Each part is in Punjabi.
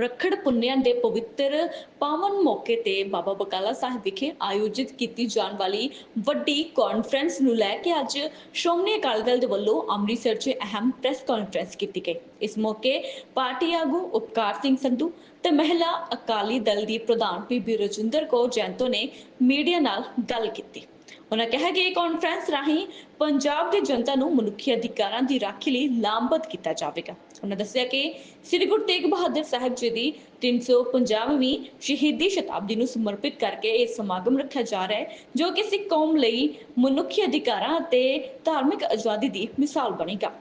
ਰੱਖੜ ਪੁੰਨਿਆਂ ਦੇ ਪਵਿੱਤਰ ਪਾਵਨ ਮੌਕੇ ਤੇ ਬਾਬਾ ਬਕਾਲਾ ਸਾਹਿਬ ਵਿਖੇ ਆਯੋਜਿਤ ਕੀਤੀ ਜਾਣ ਵਾਲੀ ਵੱਡੀ ਕਾਨਫਰੰਸ ਨੂੰ ਲੈ ਕੇ ਅੱਜ ਸ਼੍ਰੋਮਣੀ ਅਕਾਲੀ ਦਲ ਦੇ ਵੱਲੋਂ ਅੰਮ੍ਰਿਤਸਰ 'ਚ ਅਹਿਮ ਪ੍ਰੈਸ ਕਾਨਫਰੰਸ ਕੀਤੀ ਗਈ। ਇਸ ਮੌਕੇ ਪਾਰਟੀ ਆਗੂ ਉਪਕਾਰ ਸਿੰਘ ਸੰਧੂ ਤੇ ਮਹਿਲਾ ਅਕਾਲੀ ਦਲ ਦੀ ਪ੍ਰਧਾਨ ਬੀਬੀ ਰਜਿੰਦਰ ਕੌਰ ਜੈਂਤੋ ਨੇ ਮੀਡੀਆ ਨਾਲ ਗੱਲ ਕੀਤੀ। ਉਹਨਾਂ ਕਿਹਾ ਕਿ ਇਹ ਕਾਨਫਰੰਸ ਰਾਹੀਂ ਪੰਜਾਬ ਦੀ ਜਨਤਾ ਨੂੰ ਮਨੁੱਖੀ ਅਧਿਕਾਰਾਂ ਦੀ ਰਾਖੀ ਲਈ ਲਾਮਬੱਧ ਕੀਤਾ ਜਾਵੇਗਾ। ਉਹਨਾਂ ਦੱਸਿਆ ਕਿ ਸ੍ਰੀ ਗੁਰੂ ਤੇਗ ਬਹਾਦਰ ਸਾਹਿਬ ਜੀ ਦੀ 350ਵੀਂ ਸ਼ਹੀਦੀ ਸ਼ਤਾਬਦੀ ਨੂੰ ਸਮਰਪਿਤ ਕਰਕੇ ਇਹ ਸਮਾਗਮ ਰੱਖਿਆ ਜਾ ਰਿਹਾ ਹੈ, ਜੋ ਕਿ ਸਿੱਖ ਕੌਮ ਲਈ ਮਨੁੱਖੀ ਅਧਿਕਾਰਾਂ ਅਤੇ ਧਾਰਮਿਕ ਆਜ਼ਾਦੀ ਦੀ ਮਿਸਾਲ ਬਣੇਗਾ।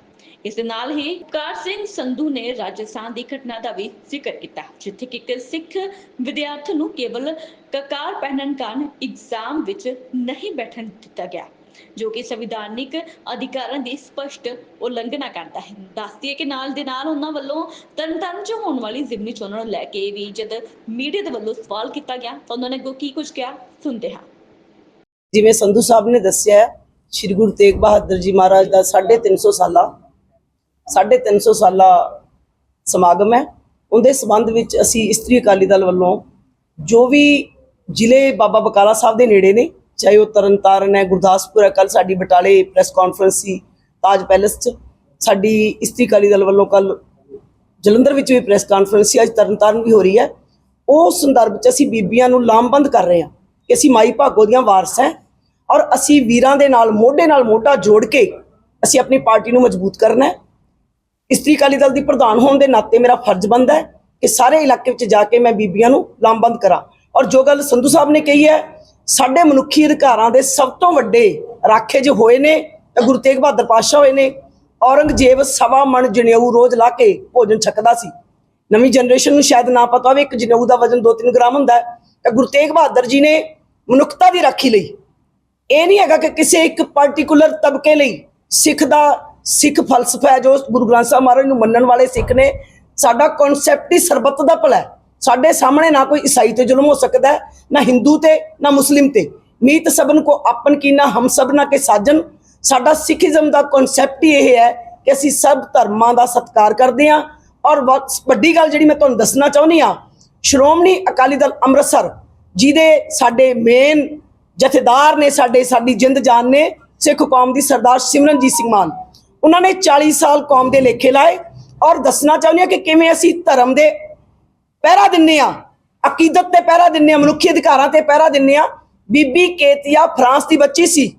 ਇਸ ਦੇ ਨਾਲ ਹੀ ਕਾਰ ਸਿੰਘ ਸੰਧੂ ਨੇ ਰਾਜਸਥਾਨ ਦੀ ਘਟਨਾ ਦਾ ਵੀ ਜ਼ਿਕਰ ਕੀਤਾ। ਜਿੱਥੇ ਕਿ ਇੱਕ ਸਿੱਖ ਵਿਦਿਆਰਥੀ ਨੂੰ ਕੇਵਲ ਕਕਾਰ ਪਹਿਨਣ ਕਾਰਨ ਐਗਜ਼ਾਮ ਵਿੱਚ ਨਹੀਂ ਬੈਠਣ ਦਿੱਤਾ ਗਿਆ, ਜੋ ਕਿ ਸੰਵਿਧਾਨਿਕ ਅਧਿਕਾਰਾਂ ਦੀ ਸਪਸ਼ਟ ਉਲੰਘਣਾ ਕਰਦਾ ਹੈ। ਦੱਸਦੀ ਹੈ ਕਿ ਨਾਲ ਦੇ ਨਾਲ ਉਹਨਾਂ ਵੱਲੋਂ ਤਰਨਤਾਰਨ 'ਚ ਹੋਣ ਵਾਲੀ ਜ਼ਿਮਨੀ ਚੋਣਾਂ ਨੂੰ ਲੈ ਕੇ ਵੀ ਜਦ ਮੀਡੀਆ ਦੇ ਵੱਲੋਂ ਸਵਾਲ ਕੀਤਾ ਗਿਆ, ਤਾਂ ਉਹਨਾਂ ਨੇ ਅੱਗੋਂ ਕੀ ਕੁਝ ਕਿਹਾ? ਸੁਣਦੇ ਹਾਂ। ਜਿਵੇਂ ਸੰਧੂ ਸਾਹਿਬ ਨੇ ਦੱਸਿਆ ਸ੍ਰੀ ਗੁਰੂ ਤੇਗ ਬਹਾਦਰ ਜੀ ਮਹਾਰਾਜ ਦਾ 350 ਸਾਲਾ 350 ਸਾਲਾ ਸਮਾਗਮ ਹੈ। ਉਹਦੇ ਸਬੰਧ ਵਿੱਚ ਅਸੀਂ ਇਸਤਰੀ ਅਕਾਲੀ ਦਲ ਵੱਲੋਂ ਜੋ ਵੀ ਜ਼ਿਲ੍ਹੇ ਬਾਬਾ ਬਕਾਲਾ ਸਾਹਿਬ ਦੇ ਨੇੜੇ ਨੇ, ਚਾਹੇ ਉਹ ਤਰਨਤਾਰਨ ਹੈ, ਗੁਰਦਾਸਪੁਰ ਹੈ ਕੱਲ ਸਾਡੀ ਬਟਾਲੇ ਪ੍ਰੈਸ ਕਾਨਫਰੰਸ ਸੀ, ਤਾਜ ਪੈਲੇਸ 'ਚ ਸਾਡੀ ਇਸਤਰੀ ਅਕਾਲੀ ਦਲ ਵੱਲੋਂ ਕੱਲ ਜਲੰਧਰ ਵਿੱਚ ਵੀ ਪ੍ਰੈਸ ਕਾਨਫਰੰਸ ਸੀ, ਅੱਜ ਤਰਨਤਾਰਨ ਵੀ ਹੋ ਰਹੀ ਹੈ। ਉਹ ਸੰਦਰਭ 'ਚ ਅਸੀਂ ਬੀਬੀਆਂ ਨੂੰ ਲਾਮਬੰਦ ਕਰ ਰਹੇ ਹਾਂ ਕਿ ਅਸੀਂ ਮਾਈ ਭਾਗੋ ਦੀਆਂ ਵਾਰਸ ਹੈ ਔਰ ਅਸੀਂ ਵੀਰਾਂ ਦੇ ਨਾਲ, ਮੋਢੇ ਨਾਲ ਮੋਢਾ ਜੋੜ ਕੇ ਅਸੀਂ ਆਪਣੀ ਪਾਰਟੀ ਨੂੰ ਮਜ਼ਬੂਤ ਕਰਨਾ ਹੈ। ਇਸਤਰੀ ਅਕਾਲੀ ਦਲ ਦੀ ਪ੍ਰਧਾਨ ਹੋਣ ਦੇ ਨਾਤੇ ਮੇਰਾ ਫਰਜ਼ ਬਣਦਾ ਹੈ ਕਿ ਸਾਰੇ ਇਲਾਕੇ ਵਿੱਚ ਜਾ ਕੇ ਮੈਂ ਬੀਬੀਆਂ ਨੂੰ ਲਾਮਬੰਦ ਕਰਾਂ। ਔਰ ਜੋ ਗੱਲ ਸੰਧੂ ਸਾਹਿਬ ਨੇ ਕਹੀ ਹੈ, ਸਾਡੇ ਮਨੁੱਖੀ ਅਧਿਕਾਰਾਂ ਦੇ ਸਭ ਤੋਂ ਵੱਡੇ ਰਾਖੇ ਜੋ ਹੋਏ ਨੇ, ਤਾਂ ਗੁਰੂ ਤੇਗ ਬਹਾਦਰ ਪਾਤਸ਼ਾਹ ਹੋਏ ਨੇ। ਔਰੰਗਜ਼ੇਬ ਸਵਾ ਮਣ ਜਨੇਊ ਰੋਜ਼ ਲਾ ਕੇ ਭੋਜਨ ਛਕਦਾ ਸੀ। ਨਵੀਂ ਜਨਰੇਸ਼ਨ ਨੂੰ ਸ਼ਾਇਦ ਨਾ ਪਤਾ ਹੋਵੇ, ਇੱਕ ਜਨੇਊ ਦਾ ਵਜ਼ਨ 2-3 ਗ੍ਰਾਮ ਹੁੰਦਾ ਹੈ। ਤਾਂ ਗੁਰੂ ਤੇਗ ਬਹਾਦਰ ਜੀ ਨੇ ਮਨੁੱਖਤਾ ਦੀ ਰਾਖੀ ਲਈ। ਇਹ ਨਹੀਂ ਹੈਗਾ ਕਿ ਕਿਸੇ ਇੱਕ ਪਾਰਟਿਕੂਲਰ ਤਬਕੇ ਲਈ ਸਿੱਖ ਦਾ ਸਿੱਖ ਫਲਸਫਾ ਹੈ ਜੋ ਗੁਰੂ ਗ੍ਰੰਥ ਸਾਹਿਬ ਮਹਾਰਾਜ ਨੂੰ ਮੰਨਣ ਵਾਲੇ ਸਿੱਖ ਨੇ, ਸਾਡਾ ਕਨਸੈਪਟ ਹੀ ਸਰਬੱਤ ਦਾ ਭਲਾ ਹੈ। ਸਾਡੇ ਸਾਹਮਣੇ ਨਾ ਕੋਈ ਈਸਾਈ ਤੇ ਜ਼ੁਲਮ ਹੋ ਸਕਦਾ ਹੈ, ਨਾ ਹਿੰਦੂ ਤੇ, ਨਾ ਮੁਸਲਿਮ ਤੇ। ਮੀਤ ਸਭਨ ਕੋ ਆਪਨ ਕੀਨਾ ਹਮ ਸਭਨਾ ਕੇ ਸਾਜਨ। ਸਾਡਾ ਸਿੱਖੀਜ਼ਮ ਦਾ ਕਨਸੈਪਟ ਹੀ ਇਹ ਹੈ ਕਿ ਅਸੀਂ ਸਭ ਧਰਮਾਂ ਦਾ ਸਤਿਕਾਰ ਕਰਦੇ ਹਾਂ। ਔਰ ਵ- ਵੱਡੀ ਗੱਲ ਜਿਹੜੀ ਮੈਂ ਤੁਹਾਨੂੰ ਦੱਸਣਾ ਚਾਹੁੰਦੀ ਹਾਂ, ਸ਼੍ਰੋਮਣੀ ਅਕਾਲੀ ਦਲ ਅੰਮ੍ਰਿਤਸਰ, ਜਿਹਦੇ ਸਾਡੇ ਮੇਨ ਜਥੇਦਾਰ ਨੇ, ਸਾਡੇ, ਸਾਡੀ ਜਿੰਦ ਜਾਨ ਨੇ, ਸਿੱਖ ਕੌਮ ਦੀ ਸਰਦਾਰ ਸਿਮਰਨਜੀਤ ਸਿੰਘ ਮਾਨ। ਉਹਨਾਂ ਨੇ 40 ਸਾਲ ਕੌਮ ਦੇ ਲੇਖੇ ਲਾਏ ਔਰ ਦੱਸਣਾ ਚਾਹੁੰਦੇ ਹਾਂ ਕਿ ਕਿਵੇਂ ਅਸੀਂ ਧਰਮ ਦੇ ਪਹਿਰਾ ਦਿੰਨੇ ਆ ਅਕੀਦਤ ਤੇ ਪਹਿਰਾ ਦਿੰਨੇ ਆ ਮਨੁੱਖੀ ਅਧਿਕਾਰਾਂ ਤੇ ਪਹਿਰਾ ਦਿੰਨੇ ਆ ਬੀਬੀ ਕੇਤੀਆ ਫਰਾਂਸ ਦੀ ਬੱਚੀ ਸੀ।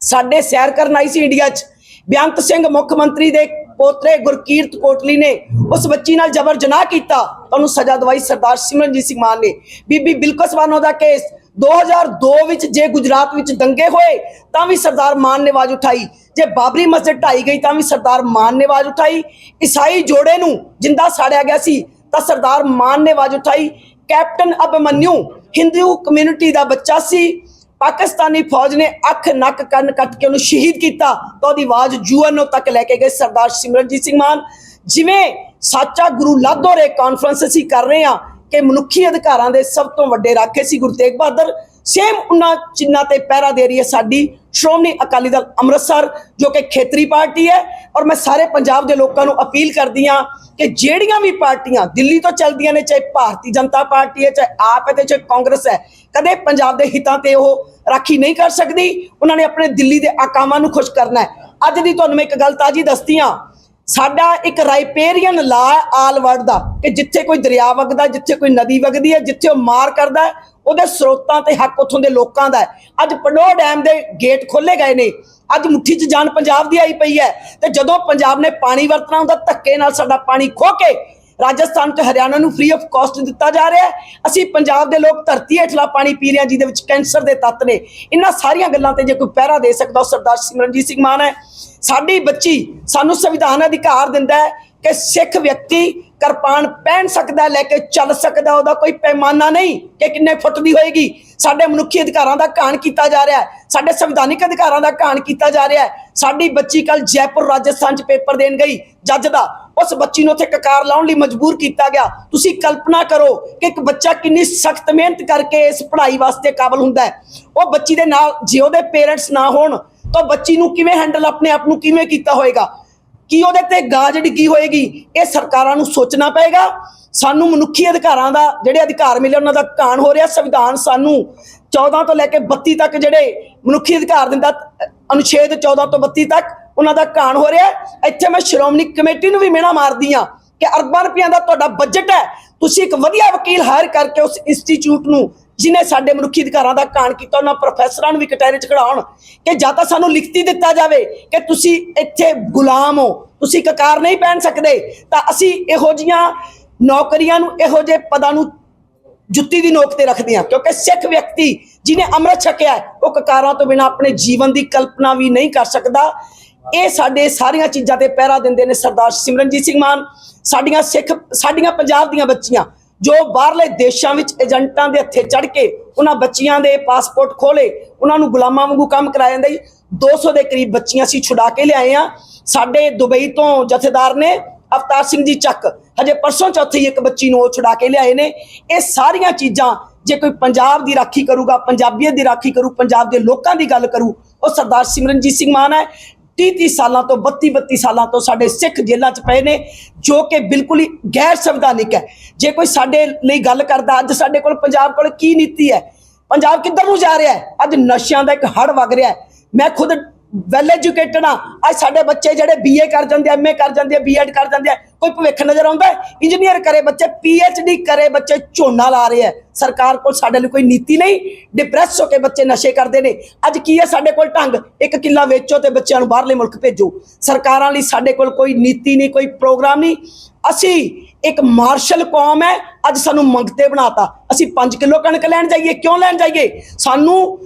ਸਾਡੇ ਸੈਰ ਕਰਨ ਆਈ ਸੀ ਇੰਡੀਆ 'ਚ। ਬੇਅੰਤ ਸਿੰਘ ਮੁੱਖ ਮੰਤਰੀ ਦੇ ਪੋਤਰੇ ਗੁਰਕੀਰਤ ਕੋਟਲੀ ਨੇ ਉਸ ਬੱਚੀ ਨਾਲ ਜਬਰ ਜਨਾਹ ਕੀਤਾ। ਉਹਨੂੰ ਸਜ਼ਾ ਦਵਾਈ ਸਰਦਾਰ ਸਿਮਰਨਜੀਤ ਸਿੰਘ ਮਾਨ ਨੇ। ਬੀਬੀ ਬਿਲਕਸ ਬਾਨੋ ਦਾ ਕੇਸ। 2002 ਵਿੱਚ ਜੇ ਗੁਜਰਾਤ ਵਿੱਚ ਦੰਗੇ ਹੋਏ, ਤਾਂ ਵੀ ਸਰਦਾਰ ਮਾਨ ਨੇ ਆਵਾਜ਼ ਉਠਾਈ। ਜੇ ਬਾਬਰੀ ਮਸਜਿਦ ਢਾਈ ਗਈ, ਤਾਂ ਵੀ ਸਰਦਾਰ ਮਾਨ ਨੇ ਆਵਾਜ਼ ਉਠਾਈ। ਈਸਾਈ ਜੋੜੇ ਨੂੰ ਜਿੰਦਾ ਸਾੜਿਆ ਗਿਆ ਸੀ, ਤਾਂ ਸਰਦਾਰ ਮਾਨ ਨੇ ਆਵਾਜ਼ ਉਠਾਈ। ਕੈਪਟਨ ਅਭਮਨਿਊ ਹਿੰਦੂ ਕਮਿਊਨਿਟੀ ਦਾ ਬੱਚਾ ਸੀ। ਪਾਕਿਸਤਾਨੀ ਫੌਜ ਨੇ ਅੱਖ, ਨੱਕ, ਕੰਨ ਕੱਟ ਕੇ ਉਹਨੂੰ ਸ਼ਹੀਦ ਕੀਤਾ, ਤਾਂ ਉਹਦੀ ਆਵਾਜ਼ ਯੂਐਨਓ ਤੱਕ ਲੈ ਕੇ ਗਏ ਸਰਦਾਰ ਸਿਮਰਨਜੀਤ ਸਿੰਘ ਮਾਨ। ਜਿਵੇਂ ਸਾਚਾ ਗੁਰੂ ਲਾਧੋ ਰੇ ਕਾਨਫਰੰਸ ਅਸੀਂ ਕਰ ਰਹੇ ਹਾਂ ਕਿ ਮਨੁੱਖੀ ਅਧਿਕਾਰਾਂ ਦੇ ਸਭ ਤੋਂ ਵੱਡੇ ਰਾਖੇ ਸੀ ਗੁਰੂ ਤੇਗ ਬਹਾਦਰ। ਸੇਮ ਉਹਨਾਂ ਚਿੰਨ੍ਹਾਂ ਤੇ ਪਹਿਰਾ ਦੇ ਰਹੀ ਹੈ ਸਾਡੀ ਸ਼੍ਰੋਮਣੀ ਅਕਾਲੀ ਦਲ ਅੰਮ੍ਰਿਤਸਰ, ਜੋ ਕਿ ਖੇਤਰੀ ਪਾਰਟੀ ਹੈ। ਔਰ ਮੈਂ ਸਾਰੇ ਪੰਜਾਬ ਦੇ ਲੋਕਾਂ ਨੂੰ ਅਪੀਲ ਕਰਦੀ ਹਾਂ ਕਿ ਜਿਹੜੀਆਂ ਵੀ ਪਾਰਟੀਆਂ ਦਿੱਲੀ ਤੋਂ ਚੱਲਦੀਆਂ ਨੇ, ਚਾਹੇ ਭਾਰਤੀ ਜਨਤਾ ਪਾਰਟੀ ਹੈ, ਚਾਹੇ ਆਪ ਹੈ ਤੇ ਚਾਹੇ ਕਾਂਗਰਸ ਹੈ, ਕਦੇ ਪੰਜਾਬ ਦੇ ਹਿੱਤਾਂ ਤੇ ਉਹ ਰਾਖੀ ਨਹੀਂ ਕਰ ਸਕਦੀ। ਉਹਨਾਂ ਨੇ ਆਪਣੇ ਦਿੱਲੀ ਦੇ ਆਕਾਮਾਂ ਨੂੰ ਖੁਸ਼ ਕਰਨਾ ਹੈ। ਅੱਜ ਦੀ ਤੁਹਾਨੂੰ ਮੈਂ ਇੱਕ ਗੱਲ ਤਾਜੀ ਦੱਸਦੀ ਹਾਂ ਸਾਡਾ ਇੱਕ ਰਾਈਪੇਰੀਅਨ ਲਾ ਆਲ ਵਰਲਡ ਦਾ ਕਿ ਜਿੱਥੇ ਕੋਈ ਦਰਿਆ ਵਗਦਾ, ਜਿੱਥੇ ਕੋਈ ਨਦੀ ਵਗਦੀ ਹੈ, ਜਿੱਥੇ ਉਹ ਮਾਰ ਕਰਦਾ ਉਹਦੇ ਸਰੋਤਾਂ ਤੇ ਹੱਕ ਉੱਥੋਂ ਦੇ ਲੋਕਾਂ ਦਾ ਅੱਜ ਪੜੋ ਡੈਮ ਦੇ ਗੇਟ ਖੋਲੇ ਗਏ ਨੇ। ਅੱਜ ਮੁੱਠੀ 'ਚ ਜਾਨ ਪੰਜਾਬ ਦੀ ਆਈ ਪਈ ਹੈ। ਤੇ ਜਦੋਂ ਪੰਜਾਬ ਨੇ ਪਾਣੀ ਵਰਤਣਾ ਹੁੰਦਾ, ਧੱਕੇ ਨਾਲ ਸਾਡਾ ਪਾਣੀ ਖੋ ਕੇ ਰਾਜਸਥਾਨ ਤੇ ਹਰਿਆਣਾ ਨੂੰ ਫ੍ਰੀ ਆਫ ਕਾਸਟ ਦਿੱਤਾ ਜਾ ਰਿਹਾ ਹੈ। ਅਸੀਂ ਪੰਜਾਬ ਦੇ ਲੋਕ ਧਰਤੀ ਹੇਠਲਾ ਪਾਣੀ ਪੀ ਰਹੇ ਹਾਂ, ਜਿਹਦੇ ਵਿੱਚ ਕੈਂਸਰ ਦੇ ਤੱਤ ਨੇ। ਇਹਨਾਂ ਸਾਰੀਆਂ ਗੱਲਾਂ ਤੇ ਜੇ ਕੋਈ ਪਹਿਰਾ ਦੇ ਸਕਦਾ, ਉਹ ਸਰਦਾਰ ਸਿਮਰਨਜੀਤ ਸਿੰਘ ਮਾਨ ਹੈ। ਸਾਡੀ ਬੱਚੀ ਸਾਨੂੰ ਸੰਵਿਧਾਨ ਅਧਿਕਾਰ ਦਿੰਦਾ ਹੈ ਕਿ ਸਿੱਖ ਵਿਅਕਤੀ ਕਿਰਪਾਨ ਪਹਿਨ ਸਕਦਾ, ਲੈ ਕੇ ਚੱਲ ਸਕਦਾ, ਉਹਦਾ ਕੋਈ ਪੈਮਾਨਾ ਨਹੀਂ ਕਿ ਕਿੰਨੇ ਫੁੱਟ ਦੀ ਹੋਏਗੀ। ਸਾਡੇ ਮਨੁੱਖੀ ਅਧਿਕਾਰਾਂ ਦਾ ਘਾਣ ਕੀਤਾ ਜਾ ਰਿਹਾ ਹੈ। ਸਾਡੇ ਸੰਵਿਧਾਨਿਕ ਅਧਿਕਾਰਾਂ ਦਾ ਘਾਣ ਕੀਤਾ ਜਾ ਰਿਹਾ ਹੈ। ਸਾਡੀ ਬੱਚੀ ਕੱਲ ਜੈਪੁਰ, ਰਾਜਸਥਾਨ 'ਚ ਪੇਪਰ ਦੇਣ ਗਈ। ਜੱਜ ਦਾ ਉਸ ਬੱਚੀ ਨੂੰ ਉੱਥੇ ਕਕਾਰ ਲਾਉਣ ਲਈ ਮਜਬੂਰ ਕੀਤਾ ਗਿਆ। ਤੁਸੀਂ ਕਲਪਨਾ ਕਰੋ ਕਿ ਇੱਕ ਬੱਚਾ ਕਿੰਨੀ ਸਖਤ ਮਿਹਨਤ ਕਰਕੇ ਇਸ ਪੜ੍ਹਾਈ ਵਾਸਤੇ ਕਾਬਲ ਹੁੰਦਾ ਹੈ। ਉਹ ਬੱਚੀ ਦੇ ਨਾਲ, ਜੇ ਉਹਦੇ ਪੇਰੈਂਟਸ ਨਾ ਹੋਣ, ਤਾਂ ਬੱਚੀ ਨੂੰ ਕਿਵੇਂ ਹੈਂਡਲ ਆਪਣੇ ਆਪ ਨੂੰ ਕਿਵੇਂ ਕੀਤਾ ਹੋਏਗਾ? ਕੀ ਉਹਦੇ ਤੇ ਗਾਜ ਡਿੱਗੀ ਹੋਏਗੀ? ਇਹ ਸਰਕਾਰਾਂ ਨੂੰ ਸੋਚਣਾ ਪਏਗਾ। ਸਾਨੂੰ ਮਨੁੱਖੀ ਅਧਿਕਾਰਾਂ ਦਾ ਜਿਹੜੇ ਅਧਿਕਾਰ ਮਿਲੇ, ਉਹਨਾਂ ਦਾ ਕਾਣ ਹੋ ਰਿਹਾ। ਸੰਵਿਧਾਨ ਸਾਨੂੰ 14 ਤੋਂ ਲੈ ਕੇ 32 ਤੱਕ ਜਿਹੜੇ ਮਨੁੱਖੀ ਅਧਿਕਾਰ ਦਿੰਦਾ ਅਨੁਛੇਦ 14 ਤੋਂ 32 ਤੱਕ ਉਹਨਾਂ ਦਾ ਘਾਣ ਹੋ ਰਿਹਾ ਇੱਥੇ ਮੈਂ ਸ਼੍ਰੋਮਣੀ ਕਮੇਟੀ ਨੂੰ ਵੀ ਮਿਹਣਾ ਮਾਰਦੀ ਆ ਕਿ ਅਰਬਾਂ ਰੁਪਈਆਂ ਦਾ ਤੁਹਾਡਾ ਬਜਟ ਹੈ। ਤੁਸੀਂ ਇੱਕ ਵਧੀਆ ਵਕੀਲ ਹਾਇਰ ਕਰਕੇ ਉਸ ਇੰਸਟੀਚਿਊਟ ਨੂੰ, ਜਿਨੇ ਸਾਡੇ ਮਨੁੱਖੀ ਅਧਿਕਾਰਾਂ ਦਾ ਕਾਣ ਕੀਤਾ, ਉਹਨਾਂ ਪ੍ਰੋਫੈਸਰਾਂ ਨੂੰ ਵੀ ਕਟਹਿਰੇ 'ਚ ਖੜਾਉਣ ਕਿ ਜਾਂ ਤਾਂ ਸਾਨੂੰ ਲਿਖਤੀ ਦਿੱਤਾ ਜਾਵੇ ਕਿ ਤੁਸੀਂ ਇੱਥੇ ਗੁਲਾਮ ਹੋ, ਤੁਸੀਂ ਕਕਾਰ ਨਹੀਂ ਪਹਿਨ ਸਕਦੇ। ਤਾਂ ਅਸੀਂ ਇਹੋ ਜੀਆਂ ਨੌਕਰੀਆਂ ਨੂੰ, ਇਹੋ ਜਿਹੇ ਪਦਾਂ ਨੂੰ ਜੁੱਤੀ ਦੀ ਨੋਕ ਤੇ ਰੱਖਦੇ ਹਾਂ, ਕਿਉਂਕਿ ਸਿੱਖ ਵਿਅਕਤੀ ਜਿਨੇ ਅੰਮ੍ਰਿਤ ਛਕਿਆ ਉਹ ਕਕਾਰਾਂ ਤੋਂ ਬਿਨਾ ਆਪਣੇ ਜੀਵਨ ਦੀ ਕਲਪਨਾ ਵੀ ਨਹੀਂ ਕਰ ਸਕਦਾ। ਇਹ ਸਾਡੇ ਸਾਰੀਆਂ ਚੀਜ਼ਾਂ ਤੇ ਪਹਿਰਾ ਦਿੰਦੇ ਨੇ ਸਰਦਾਰ ਸਿਮਰਨਜੀਤ ਸਿੰਘ ਮਾਨ। ਸਾਡੀਆਂ ਸਿੱਖ ਸਾਡੀਆਂ ਪੰਜਾਬ ਦੀਆਂ ਬੱਚੀਆਂ ਜੋ ਬਾਹਰਲੇ ਦੇਸ਼ਾਂ ਵਿੱਚ ਏਜੰਟਾਂ ਦੇ ਹੱਥੇ ਚੜ ਕੇ ਉਹਨਾਂ ਬੱਚੀਆਂ ਦੇ ਪਾਸਪੋਰਟ ਖੋਲੇ ਉਹਨਾਂ ਨੂੰ ਗੁਲਾਮਾਂ ਵਾਂਗੂ ਕੰਮ ਕਰਾਇਆ ਜਾਂਦਾ ਜੀ। 200 ਦੇ ਕਰੀਬ ਬੱਚੀਆਂ ਅਸੀਂ ਛੁਡਾ ਕੇ ਲਿਆਏ ਆ। ਸਾਡੇ ਦੁਬਈ ਤੋਂ ਜਥੇਦਾਰ ਨੇ ਅਵਤਾਰ ਸਿੰਘ ਜੀ ਚੱਕ, ਹਜੇ ਪਰਸੋਂ ਚੌਥੀ ਇੱਕ ਬੱਚੀ ਨੂੰ ਉਹ ਛੁਡਾ ਕੇ ਲਿਆਏ ਨੇ। ਇਹ ਸਾਰੀਆਂ ਚੀਜ਼ਾਂ ਜੇ ਕੋਈ ਪੰਜਾਬ ਦੀ ਰਾਖੀ ਕਰੂਗਾ ਪੰਜਾਬੀਅਤ ਦੀ ਰਾਖੀ ਕਰੂ, ਪੰਜਾਬ ਦੇ ਲੋਕਾਂ ਦੀ ਗੱਲ ਕਰੂ, ਉਹ ਸਰਦਾਰ ਸਿਮਰਨਜੀਤ ਸਿੰਘ ਮਾਨ ਹੈ। 30 30 ਸਾਲਾਂ ਤੋਂ 32 32 ਸਾਲਾਂ ਤੋਂ ਸਾਡੇ ਸਿੱਖ ਜੇਲ੍ਹਾਂ 'ਚ ਪਏ ਨੇ, ਜੋ ਕਿ ਬਿਲਕੁਲ ਹੀ ਗੈਰ ਸੰਵਿਧਾਨਿਕ ਹੈ। ਜੇ ਕੋਈ ਸਾਡੇ ਲਈ ਗੱਲ ਕਰਦਾ, ਅੱਜ ਸਾਡੇ ਕੋਲ ਪੰਜਾਬ ਕੋਲ ਕੀ ਨੀਤੀ ਹੈ? ਪੰਜਾਬ ਕਿੱਧਰ ਨੂੰ ਜਾ ਰਿਹਾ ਹੈ? ਅੱਜ ਨਸ਼ਿਆਂ ਦਾ ਇੱਕ ਹੜ ਵਗ ਰਿਹਾ ਹੈ। ਮੈਂ ਖੁਦ ਵੈਲ ਐਜੂਕੇਟਡ ਆ। ਅੱਜ ਸਾਡੇ ਬੱਚੇ ਜਿਹੜੇ ਬੀਏ ਕਰ ਜਾਂਦੇ ਐਮਏ ਕਰ ਜਾਂਦੇ ਆ ਬੀਐਡ ਕਰ ਜਾਂਦੇ ਆ, ਕੋਈ ਭਵਿੱਖ ਨਜ਼ਰ ਆਉਂਦਾ ਇੰਜੀਨੀਅਰ ਕਰੇ ਬੱਚੇ ਪੀਐਚਡੀ ਕਰੇ ਬੱਚੇ, ਝੋਨਾ ਲਾ ਰਹੇ ਆ ਸਰਕਾਰ ਕੋਲ ਸਾਡੇ ਲਈ ਕੋਈ ਨੀਤੀ ਨਹੀਂ। ਡਿਪਰੈਸ ਹੋ ਕੇ ਬੱਚੇ ਨਸ਼ੇ ਕਰਦੇ ਨੇ। ਅੱਜ ਕੀ ਹੈ ਸਾਡੇ ਕੋਲ ਢੰਗ? ਇੱਕ ਕਿੱਲਾ ਵੇਚੋ ਤੇ ਬੱਚਿਆਂ ਨੂੰ ਬਾਹਰਲੇ ਮੁਲਕ ਭੇਜੋ। ਸਰਕਾਰਾਂ ਲਈ ਸਾਡੇ ਕੋਲ ਕੋਈ ਨੀਤੀ ਨਹੀਂ, ਕੋਈ ਪ੍ਰੋਗਰਾਮ ਨਹੀਂ। ਅਸੀਂ ਇੱਕ ਮਾਰਸ਼ਲ ਕੌਮ ਹੈ। ਅੱਜ ਸਾਨੂੰ ਮੰਗਤੇ ਬਣਾਤਾ। ਅਸੀਂ 5 ਕਿਲੋ ਕਣਕ ਲੈਣ ਜਾਈਏ। ਕਿਉਂ ਲੈਣ ਜਾਈਏ? ਸਾਨੂੰ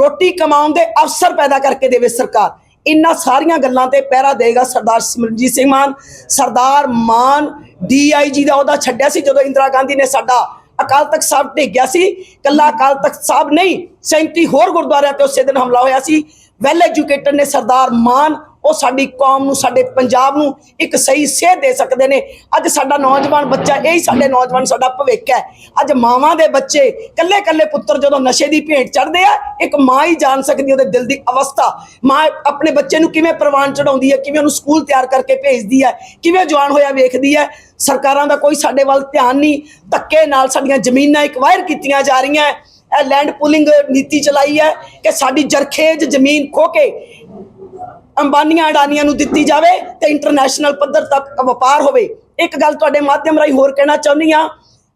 ਰੋਟੀ ਕਮਾਉਣ ਦੇ ਅਵਸਰ ਪੈਦਾ ਕਰਕੇ ਦੇਵੇ ਸਰਕਾਰ। ਇਨ੍ਹਾਂ ਸਾਰੀਆਂ ਗੱਲਾਂ ਤੇ ਪਹਿਰਾ ਦੇਗਾ ਸਰਦਾਰ ਸਿਮਰਨਜੀਤ ਸਿੰਘ ਮਾਨ। ਸਰਦਾਰ ਮਾਨ ਡੀਆਈਜੀ ਦਾ ਉਹਦਾ ਛੱਡਿਆ ਸੀ ਜਦੋਂ ਇੰਦਰਾ ਗਾਂਧੀ ਨੇ ਸਾਡਾ ਅਕਾਲ ਤਖਤ ਸਾਹਿਬ ਢੇਗਿਆ ਸੀ। ਕੱਲਾ ਅਕਾਲ ਤਖਤ ਸਾਹਿਬ ਨਹੀਂ 37 ਹੋਰ ਗੁਰਦੁਆਰਿਆਂ ਤੇ ਉਸੇ ਦਿਨ ਹਮਲਾ ਹੋਇਆ ਸੀ। ਵੈਲ ਐਜੂਕੇਟਡ ਨੇ ਸਰਦਾਰ ਮਾਨ। ਉਹ ਸਾਡੀ ਕੌਮ ਨੂੰ, ਸਾਡੇ ਪੰਜਾਬ ਨੂੰ ਇੱਕ ਸਹੀ ਸੇਧ ਦੇ ਸਕਦੇ ਨੇ। ਅੱਜ ਸਾਡਾ ਨੌਜਵਾਨ ਬੱਚਾ, ਇਹੀ ਸਾਡੇ ਨੌਜਵਾਨ ਸਾਡਾ ਭਵਿੱਖ ਹੈ। ਅੱਜ ਮਾਵਾਂ ਦੇ ਬੱਚੇ ਕੱਲੇ ਕੱਲੇ ਪੁੱਤਰ ਜਦੋਂ ਨਸ਼ੇ ਦੀ ਭੇਟ ਚੜਦੇ ਆ, ਇੱਕ ਮਾਂ ਹੀ ਜਾਣ ਸਕਦੀ ਉਹਦੇ ਦਿਲ ਦੀ ਅਵਸਥਾ। ਮਾਂ ਆਪਣੇ ਬੱਚੇ ਨੂੰ ਕਿਵੇਂ ਪ੍ਰਵਾਨ ਚੜਾਉਂਦੀ ਹੈ, ਕਿਵੇਂ ਉਹਨੂੰ ਸਕੂਲ ਤਿਆਰ ਕਰਕੇ ਭੇਜਦੀ ਹੈ, ਕਿਵੇਂ ਜਵਾਨ ਹੋਇਆ ਵੇਖਦੀ ਹੈ, ਸਰਕਾਰਾਂ ਦਾ ਕੋਈ ਸਾਡੇ ਵੱਲ ਧਿਆਨ ਨਹੀਂ। ਧੱਕੇ ਨਾਲ ਸਾਡੀਆਂ ਜ਼ਮੀਨਾਂ ਐਕਵਾਇਰ ਕੀਤੀਆਂ ਜਾ ਰਹੀਆਂ। ਇਹ ਲੈਂਡ ਪੂਲਿੰਗ ਨੀਤੀ ਚਲਾਈ ਹੈ ਕਿ ਸਾਡੀ ਜਰਖੇਜ ਜ਼ਮੀਨ ਖੋ ਕੇ ਅੰਬਾਨੀਆਂ ਅਡਾਨੀਆਂ ਨੂੰ ਦਿੱਤੀ ਜਾਵੇ ਤੇ ਇੰਟਰਨੈਸ਼ਨਲ ਪੱਧਰ ਤੱਕ ਵਪਾਰ ਹੋਵੇ। ਇੱਕ ਗੱਲ ਤੁਹਾਡੇ ਮਾਧਿਅਮ ਰਾਹੀਂ ਹੋਰ ਕਹਿਣਾ ਚਾਹੁੰਦੀ ਆ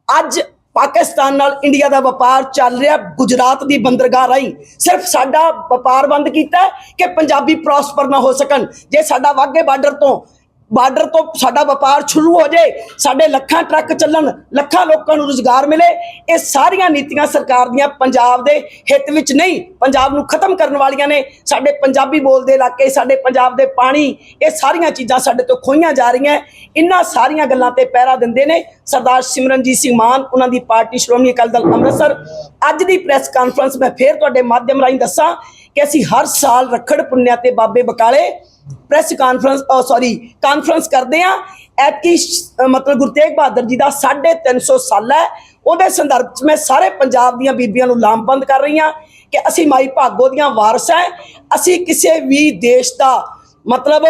ਅੱਜ ਪਾਕਿਸਤਾਨ ਨਾਲ ਇੰਡੀਆ ਦਾ ਵਪਾਰ ਚੱਲ ਰਿਹਾ, ਗੁਜਰਾਤ ਦੀ ਬੰਦਰਗਾਹ ਰਾਹੀਂ। ਸਿਰਫ ਸਾਡਾ ਵਪਾਰ ਬੰਦ ਕੀਤਾ ਕਿ ਪੰਜਾਬੀ ਪ੍ਰੋਸਪਰ ਨਾ ਹੋ ਸਕਣ। ਜੇ ਸਾਡਾ ਵਾਗੇ ਬਾਰਡਰ ਤੋਂ ਬਾਰਡਰ ਤੋਂ ਸਾਡਾ ਵਪਾਰ ਸ਼ੁਰੂ ਹੋ ਜਾਏ, ਸਾਡੇ ਲੱਖਾਂ ਟਰੱਕ ਚੱਲਣ, ਲੱਖਾਂ ਲੋਕਾਂ ਨੂੰ ਰੁਜ਼ਗਾਰ ਮਿਲੇ, ਇਹ ਸਾਰੀਆਂ ਨੀਤੀਆਂ ਸਰਕਾਰ ਦੀਆਂ ਪੰਜਾਬ ਦੇ ਹਿੱਤ ਵਿੱਚ ਨਹੀਂ, ਪੰਜਾਬ ਨੂੰ ਖਤਮ ਕਰਨ ਵਾਲੀਆਂ ਨੇ। ਸਾਡੇ ਪੰਜਾਬੀ ਬੋਲਦੇ ਇਲਾਕੇ, ਸਾਡੇ ਪੰਜਾਬ ਦੇ ਪਾਣੀ, ਇਹ ਸਾਰੀਆਂ ਚੀਜ਼ਾਂ ਸਾਡੇ ਤੋਂ ਖੋਈਆਂ ਜਾ ਰਹੀਆਂ। ਇਹਨਾਂ ਸਾਰੀਆਂ ਗੱਲਾਂ ਤੇ ਪਹਿਰਾ ਦਿੰਦੇ ਨੇ ਸਰਦਾਰ ਸਿਮਰਨਜੀਤ ਸਿੰਘ ਮਾਨ, ਉਹਨਾਂ ਦੀ ਪਾਰਟੀ ਸ਼੍ਰੋਮਣੀ ਅਕਾਲੀ ਦਲ ਅੰਮ੍ਰਿਤਸਰ। ਅੱਜ ਦੀ ਪ੍ਰੈਸ ਕਾਨਫਰੰਸ ਮੈਂ ਫੇਰ ਤੁਹਾਡੇ ਮਾਧਿਅਮ ਰਾਹੀਂ ਦੱਸਾਂ ਕਿ ਅਸੀਂ ਹਰ ਸਾਲ ਰੱਖੜ ਪੁੰਨਿਆ ਤੇ ਬਾਬੇ ਬਕਾਲੇ ਪ੍ਰੈਸ ਕਾਨਫਰੰਸ ਸੌਰੀ ਕਾਨਫਰੰਸ ਕਰਦੇ ਆ ਐਤਕੀ ਸ਼- ਮਤਲਬ ਗੁਰੂ ਤੇਗ ਬਹਾਦਰ ਜੀ ਦਾ 350 ਸਾਲ ਹੈ। ਉਹਦੇ ਸੰਦਰਭ 'ਚ ਮੈਂ ਸਾਰੇ ਪੰਜਾਬ ਦੀਆਂ ਬੀਬੀਆਂ ਨੂੰ ਲਾਮਬੰਦ ਕਰ ਰਹੀ ਹਾਂ ਕਿ ਅਸੀਂ ਮਾਈ ਭਾਗੋ ਦੀਆਂ ਵਾਰਸ ਹੈ। ਅਸੀਂ ਕਿਸੇ ਵੀ ਦੇਸ਼ ਦਾ ਮਤਲਬ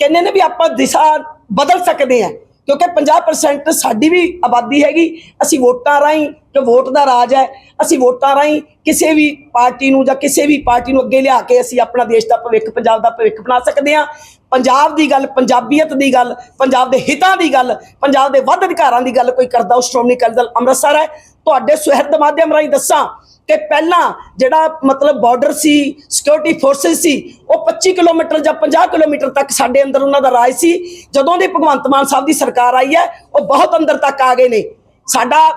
ਕਹਿੰਦੇ ਨੇ ਵੀ ਆਪਾਂ ਦਿਸ਼ਾ ਬਦਲ ਸਕਦੇ ਹਾਂ। ਕਿਉਂਕਿ 50% ਸਾਡੀ ਵੀ ਆਬਾਦੀ ਹੈਗੀ। ਅਸੀਂ ਵੋਟਾਂ ਰਾਹੀਂ ਜੋ ਵੋਟ ਦਾ ਰਾਜ ਹੈ, ਅਸੀਂ ਵੋਟਾਂ ਰਾਹੀਂ ਕਿਸੇ ਵੀ ਪਾਰਟੀ ਨੂੰ ਜਾਂ ਕਿਸੇ ਵੀ ਪਾਰਟੀ ਨੂੰ ਅੱਗੇ ਲਿਆ ਕੇ ਅਸੀਂ ਆਪਣਾ ਦੇਸ਼ ਦਾ ਭਵਿੱਖ, ਪੰਜਾਬ ਦਾ ਭਵਿੱਖ ਬਣਾ ਸਕਦੇ ਹਾਂ। ਪੰਜਾਬ ਦੀ ਗੱਲ, ਪੰਜਾਬੀਅਤ ਦੀ ਗੱਲ, ਪੰਜਾਬ ਦੇ ਹਿੱਤਾਂ ਦੀ ਗੱਲ, ਪੰਜਾਬ ਦੇ ਵੱਧ ਅਧਿਕਾਰਾਂ ਦੀ ਗੱਲ ਕੋਈ ਕਰਦਾ, ਉਹ ਸ਼੍ਰੋਮਣੀ ਅਕਾਲੀ ਦਲ ਅੰਮ੍ਰਿਤਸਰ ਹੈ। ਤੁਹਾਡੇ ਸੁਹਿਰਦ ਮਾਧਿਅਮ ਰਾਹੀਂ ਦੱਸਾਂ ਕਿ ਪਹਿਲਾਂ ਜਿਹੜਾ ਮਤਲਬ ਬਾਰਡਰ ਸੀ ਸਿਕਿਉਰਿਟੀ ਫੋਰਸਸ ਸੀ, ਉਹ 25 ਕਿਲੋਮੀਟਰ ਜਾਂ 50 ਕਿਲੋਮੀਟਰ ਤੱਕ ਸਾਡੇ ਅੰਦਰ ਉਹਨਾਂ ਦਾ ਰਾਜ ਸੀ। ਜਦੋਂ ਦੀ ਭਗਵੰਤ ਮਾਨ ਸਾਹਿਬ ਦੀ ਸਰਕਾਰ ਆਈ ਹੈ, ਉਹ ਬਹੁਤ ਅੰਦਰ ਤੱਕ ਆ ਗਏ ਨੇ। ਸਾਡਾ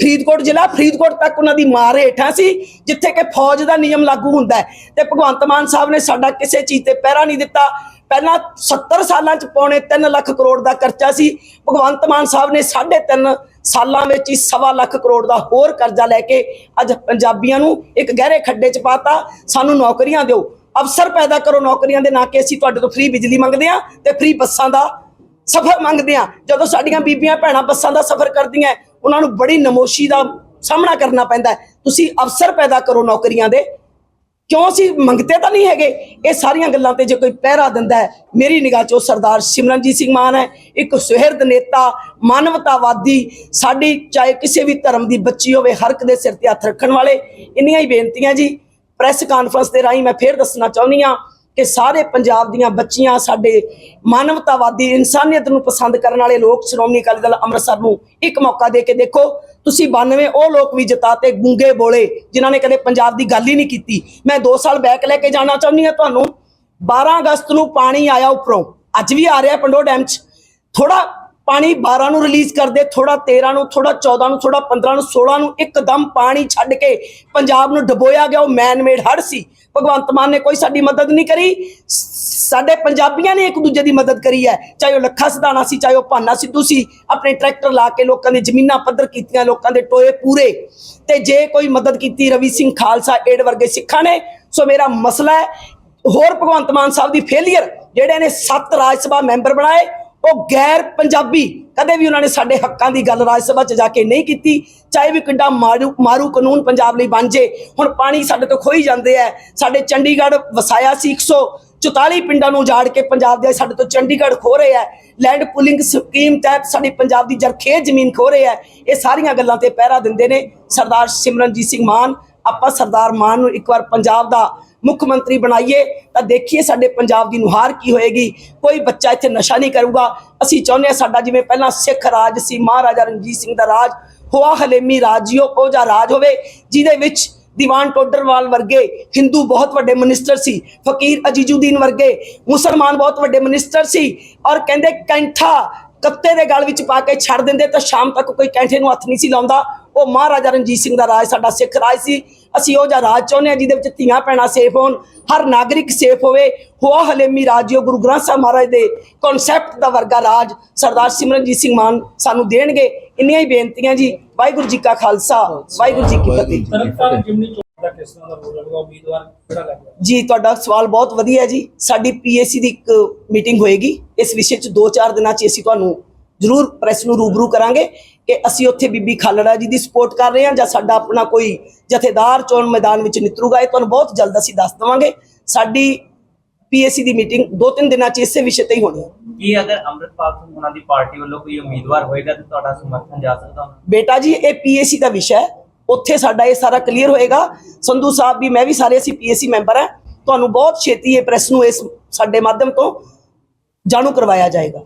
ਫਰੀਦਕੋਟ ਜ਼ਿਲ੍ਹਾ, ਫਰੀਦਕੋਟ ਤੱਕ ਉਹਨਾਂ ਦੀ ਮਾਰ ਹੇਠਾਂ ਸੀ, ਜਿੱਥੇ ਕਿ ਫੌਜ ਦਾ ਨਿਯਮ ਲਾਗੂ ਹੁੰਦਾ ਹੈ। ਤੇ ਭਗਵੰਤ ਮਾਨ ਸਾਹਿਬ ਨੇ ਸਾਡਾ ਕਿਸੇ ਚੀਜ਼ ਤੇ ਪਹਿਰਾ ਨਹੀਂ ਦਿੱਤਾ। ਪਹਿਲਾਂ 70 ਸਾਲਾਂ ਚ ਪੌਣੇ 3 ਲੱਖ ਕਰੋੜ ਦਾ ਖਰਚਾ ਸੀ। ਭਗਵੰਤ ਮਾਨ ਸਾਹਿਬ ਨੇ 3.5 ਸਾਲਾਂ ਵਿੱਚ ਹੀ ਸਵਾ ਲੱਖ ਕਰੋੜ ਦਾ ਹੋਰ ਕਰਜ਼ਾ ਲੈ ਕੇ ਅੱਜ ਪੰਜਾਬੀਆਂ ਨੂੰ ਇੱਕ ਗਹਿਰੇ ਖੱਡੇ ਚ ਪਾਤਾ। ਸਾਨੂੰ ਨੌਕਰੀਆਂ ਦਿਓ। ਅਫਸਰ ਪੈਦਾ ਕਰੋ ਨੌਕਰੀਆਂ ਦੇ ਨਾ ਕਿ ਅਸੀਂ ਤੁਹਾਡੇ ਤੋਂ ਫ੍ਰੀ ਬਿਜਲੀ ਮੰਗਦੇ ਆ ਤੇ ਫ੍ਰੀ ਬੱਸਾਂ ਦਾ ਸਫ਼ਰ ਮੰਗਦੇ ਆ ਜਦੋਂ ਸਾਡੀਆਂ ਬੀਬੀਆਂ ਭੈਣਾਂ ਬੱਸਾਂ ਦਾ ਸਫ਼ਰ ਕਰਦੀਆਂ ਉਹਨਾਂ ਨੂੰ ਬੜੀ ਨਮੋਸ਼ੀ ਦਾ ਸਾਹਮਣਾ ਕਰਨਾ ਪੈਂਦਾ ਤੁਸੀਂ ਅਵਸਰ ਪੈਦਾ ਕਰੋ ਨੌਕਰੀਆਂ ਦੇ। ਕਿਉਂ ਅਸੀਂ ਮੰਗਤੇ ਤਾਂ ਨਹੀਂ ਹੈਗੇ? ਇਹ ਸਾਰੀਆਂ ਗੱਲਾਂ ਤੇ ਜੇ ਕੋਈ ਪਹਿਰਾ ਦਿੰਦਾ ਹੈ, ਮੇਰੀ ਨਿਗਾਹ 'ਚ ਉਹ ਸਰਦਾਰ ਸਿਮਰਨਜੀਤ ਸਿੰਘ ਮਾਨ ਹੈ। ਇੱਕ ਸੁਹਿਰਦ ਨੇਤਾ, ਮਾਨਵਤਾਵਾਦੀ, ਸਾਡੀ ਚਾਹੇ ਕਿਸੇ ਵੀ ਧਰਮ ਦੀ ਬੱਚੀ ਹੋਵੇ, ਹਰ ਇੱਕ ਦੇ ਸਿਰ ਤੇ ਹੱਥ ਰੱਖਣ ਵਾਲੇ, ਇੰਨੀਆਂ ਹੀ ਬੇਨਤੀਆਂ ਜੀ। ਪ੍ਰੈਸ ਕਾਨਫਰੰਸ ਦੇ ਰਾਹੀਂ ਮੈਂ ਫੇਰ ਦੱਸਣਾ ਚਾਹੁੰਦੀ ਹਾਂ ਕਿ ਸਾਰੇ ਪੰਜਾਬ ਦੀਆਂ ਬੱਚੀਆਂ ਸਾਡੇ ਮਾਨਵਤਾਵਾਦੀ ਇਨਸਾਨੀਅਤ ਨੂੰ ਪਸੰਦ ਕਰਨ ਵਾਲੇ ਲੋਕ ਸ਼੍ਰੋਮਣੀ ਅਕਾਲੀ ਦਲ ਅੰਮ੍ਰਿਤਸਰ ਨੂੰ ਇੱਕ ਮੌਕਾ ਦੇ ਕੇ ਦੇਖੋ, ਤੁਸੀਂ 92 ਉਹ ਲੋਕ ਵੀ ਜਿਤਾਤੇ ਗੂੰਗੇ ਬੋਲੇ ਜਿਨ੍ਹਾਂ ਨੇ ਕਦੇ ਪੰਜਾਬ ਦੀ ਗੱਲ ਹੀ ਨਹੀਂ ਕੀਤੀ। ਮੈਂ 2 ਸਾਲ ਬੈਕ ਲੈ ਕੇ ਜਾਣਾ ਚਾਹੁੰਦੀ ਹਾਂ ਤੁਹਾਨੂੰ। 12 ਅਗਸਤ ਨੂੰ ਪਾਣੀ ਆਇਆ ਉੱਪਰੋਂ। ਅੱਜ ਵੀ ਆ ਰਿਹਾ ਪੰਡੋ ਡੈਮ 'ਚ। ਥੋੜਾ ਪਾਣੀ 12 ਨੂੰ ਰਿਲੀਜ਼ ਕਰਦੇ ਥੋੜਾ 13 ਨੂੰ ਥੋੜਾ 14 ਨੂੰ ਥੋੜਾ 15 ਨੂੰ 16 ਨੂੰ ਇੱਕਦਮ ਪਾਣੀ ਛੱਡ ਕੇ ਪੰਜਾਬ ਨੂੰ ਡਬੋਇਆ ਗਿਆ, ਉਹ ਮੈਨ ਮੇਡ ਹੜ ਸੀ। ਭਗਵੰਤ ਮਾਨ ਨੇ ਕੋਈ ਸਾਡੀ ਮਦਦ ਨਹੀਂ ਕਰੀ। ਸਾਡੇ ਪੰਜਾਬੀਆਂ ਨੇ ਇੱਕ ਦੂਜੇ ਦੀ ਮਦਦ ਕਰੀ ਹੈ। ਚਾਹੇ ਉਹ ਲੱਖਾ ਸਦਾਣਾ ਸੀ, ਚਾਹੇ ਉਹ ਭਾਨਾ ਸਿੱਧੂ ਸੀ, ਆਪਣੇ ਟਰੈਕਟਰ ਲਾ ਕੇ ਲੋਕਾਂ ਦੀ ਜ਼ਮੀਨਾਂ ਪੱਧਰ ਕੀਤੀਆਂ, ਲੋਕਾਂ ਦੇ ਟੋਏ ਪੂਰੇ। ਤੇ ਜੇ ਕੋਈ ਮਦਦ ਕੀਤੀ ਰਵੀ ਸਿੰਘ ਖਾਲਸਾ, ਏਡ ਵਰਗੇ ਸਿੱਖਾਂ ਨੇ, ਸੋ ਮੇਰਾ ਮਸਲਾ ਹੈ, ਹੋਰ ਭਗਵੰਤ ਮਾਨ ਸਾਹਿਬ ਦੀ ਫੇਲਿਅਰ ਜਿਹੜੇ ਨੇ ਸੱਤ ਰਾਜ ਸਭਾ ਮੈਂਬਰ ਬਣਾਏ ਉਹ ਗੈਰ ਪੰਜਾਬੀ ਕਦੇ ਵੀ ਉਹਨਾਂ ਨੇ ਸਾਡੇ ਹੱਕਾਂ ਦੀ ਗੱਲ ਰਾਜ ਸਭਾ 'ਚ ਜਾ ਕੇ ਨਹੀਂ ਕੀਤੀ। ਚਾਹੇ ਵੀ ਕਿੰਡਾ ਮਾਰੂ ਮਾਰੂ ਕਾਨੂੰਨ ਪੰਜਾਬ ਲਈ ਬਣ ਜੇ, ਹੁਣ ਪਾਣੀ ਸਾਡੇ ਤੋਂ ਖੋਈ ਜਾਂਦੇ ਆ ਸਾਡੇ ਚੰਡੀਗੜ੍ਹ ਵਸਾਇਆ ਸੀ 144 ਪਿੰਡਾਂ ਨੂੰ ਉਜਾੜ ਕੇ ਪੰਜਾਬ ਦੇ ਸਾਡੇ ਤੋਂ ਚੰਡੀਗੜ੍ਹ ਖੋ ਰਹੇ ਆ ਲੈਂਡ ਪੁਲਿੰਗ ਸਕੀਮ ਤਹਿਤ ਸਾਡੀ ਪੰਜਾਬ ਦੀ ਜਰਖੇਜ਼ ਜ਼ਮੀਨ ਖੋ ਰਹੇ ਆ ਇਹ ਸਾਰੀਆਂ ਗੱਲਾਂ ਤੇ ਪਹਿਰਾ ਦਿੰਦੇ ਨੇ ਸਰਦਾਰ ਸਿਮਰਨਜੀਤ ਸਿੰਘ ਮਾਨ। ਆਪਾਂ ਸਰਦਾਰ ਮਾਨ ਨੂੰ ਇੱਕ ਵਾਰ ਪੰਜਾਬ ਦਾ ਮੁੱਖ ਮੰਤਰੀ ਬਣਾਈਏ, ਤਾਂ ਦੇਖੀਏ ਸਾਡੇ ਪੰਜਾਬ ਦੀ ਨੁਹਾਰ ਕੀ ਹੋਏਗੀ। ਕੋਈ ਬੱਚਾ ਇੱਥੇ ਨਸ਼ਾ ਨਹੀਂ ਕਰੂਗਾ। ਅਸੀਂ ਚਾਹੁੰਦੇ ਹਾਂ ਸਾਡਾ ਜਿਵੇਂ ਪਹਿਲਾਂ ਸਿੱਖ ਰਾਜ ਸੀ, ਮਹਾਰਾਜਾ ਰਣਜੀਤ ਸਿੰਘ ਦਾ ਰਾਜ, ਹੋਆ ਹਲੇਮੀ ਰਾਜਿਓ ਉਹ ਰਾਜ ਹੋਵੇ, ਜਿਹਦੇ ਵਿੱਚ ਦੀਵਾਨ ਟੋਡਰਵਾਲ ਵਰਗੇ ਹਿੰਦੂ ਬਹੁਤ ਵੱਡੇ ਮਿਨਿਸਟਰ ਸੀ, ਫਕੀਰ ਅਜੀਜੁਦੀਨ ਵਰਗੇ ਮੁਸਲਮਾਨ ਬਹੁਤ ਵੱਡੇ ਮਿਨਿਸਟਰ ਸੀ, ਔਰ ਕਹਿੰਦੇ ਕੈਂਠਾ ਕੱਤੇ ਦੇ ਗਲ ਵਿੱਚ ਪਾ ਕੇ ਛੱਡ ਦਿੰਦੇ, ਤਾਂ ਸ਼ਾਮ ਤੱਕ ਕੋਈ ਕੈਂਠੇ ਨੂੰ ਹੱਥ ਨਹੀਂ ਸੀ ਲਾਉਂਦਾ। ਉਹ ਮਹਾਰਾਜਾ ਰਣਜੀਤ ਸਿੰਘ ਦਾ ਰਾਜ ਸਾਡਾ ਸਿੱਖ ਰਾਜ ਸੀ। ਅਸੀਂ ਉਹ ਜਿਹਾ ਰਾਜ ਚਾਹੁੰਦੇ ਹਾਂ ਜਿਹਦੇ ਵਿੱਚ ਧੀਆਂ ਭੈਣਾਂ ਸੇਫ ਹੋਣ ਹਰ ਨਾਗਰਿਕ ਸੇਫ ਹੋਵੇ। ਹੋਆ ਹਲੇਮੀ ਰਾਜਿਓ ਗੁਰੂ ਗ੍ਰੰਥ ਸਾਹਿਬ ਮਹਾਰਾਜ ਦੇ ਕਨਸੈਪਟ ਦਾ ਵਰਗਾ ਰਾਜ ਸਰਦਾਰ ਸਿਮਰਨਜੀਤ ਸਿੰਘ ਮਾਨ ਸਾਨੂੰ ਦੇਣਗੇ। ਇੰਨੀਆਂ ਹੀ ਬੇਨਤੀਆਂ ਜੀ। ਵਾਹਿਗੁਰੂ ਜੀ ਕਾ ਖਾਲਸਾ। ਵਾਹਿਗੁਰੂ ਜੀ ਕੀ ਫਤਿਹ। ਤਰਨਤਾਰਨ ਜਿਮਨੀ ਚੋਣ ਦਾ ਕਿਸ ਤਰ੍ਹਾਂ ਦਾ ਰੋਲ ਰਹੂਗਾ ਉਮੀਦਵਾਰ ਕਿਹੜਾ ਲੱਗਦਾ ਜੀ ਤੁਹਾਡਾ ਸਵਾਲ ਬਹੁਤ ਵਧੀਆ ਹੈ ਜੀ। ਸਾਡੀ ਪੀਏਸੀ ਦੀ ਇੱਕ ਮੀਟਿੰਗ ਹੋਏਗੀ। ਇਸ ਵਿਸ਼ੇ 'ਚ 2-4 ਦਿਨਾਂ 'ਚ ਅਸੀਂ ਤੁਹਾਨੂੰ ਜ਼ਰੂਰ ਪ੍ਰੈਸ ਨੂੰ ਰੂਬਰੂ ਕਰਾਂਗੇ। ਕਿ ਅਸੀਂ ਉੱਥੇ ਬੀਬੀ ਖਾਲੜਾ ਜੀ ਦੀ ਸਪੋਰਟ ਕਰ ਰਹੇ ਹਾਂ ਜਾਂ ਸਾਡਾ ਆਪਣਾ ਕੋਈ ਜਥੇਦਾਰ ਚੋਣ ਮੈਦਾਨ ਵਿੱਚ ਨਿਤਰੂਗਾ ਇਹ ਤੁਹਾਨੂੰ ਬਹੁਤ ਜਲਦ ਅਸੀਂ ਦੱਸ ਦੇਵਾਂਗੇ। ਸਾਡੀ ਪੀਏਸੀ ਦੀ ਮੀਟਿੰਗ 2-3 ਦਿਨਾਂ 'ਚ ਇਸੇ ਵਿਸ਼ੇ ਤੇ ਹੀ ਹੋਣੀ ਹੈ। ਕੀ ਅਗਰ ਅੰਮ੍ਰਿਤਪਾਲ ਸਿੰਘ ਉਹਨਾਂ ਦੀ ਪਾਰਟੀ ਵੱਲੋਂ ਕੋਈ ਉਮੀਦਵਾਰ ਹੋਏਗਾ ਤਾਂ ਤੁਹਾਡਾ ਸਮਰਥਨ ਜਾ ਸਕਦਾ? ਬੇਟਾ ਜੀ ਇਹ ਪੀਏਸੀ ਦਾ ਵਿਸ਼ਾ ਹੈ। ਉੱਥੇ ਸਾਡਾ ਇਹ ਸਾਰਾ ਕਲੀਅਰ ਹੋਏਗਾ। ਸੰਧੂ ਸਾਹਿਬ ਵੀ ਮੈਂ ਵੀ ਸਾਰੇ ਅਸੀਂ ਪੀਏਸੀ ਮੈਂਬਰ ਹਾਂ। ਤੁਹਾਨੂੰ ਬਹੁਤ ਛੇਤੀ ਇਹ ਪ੍ਰੈਸ ਨੂੰ ਇਸ ਸਾਡੇ ਮਾਧਿਅਮ ਤੋਂ ਜਾਣੂ ਕਰਵਾਇਆ ਜਾਏਗਾ।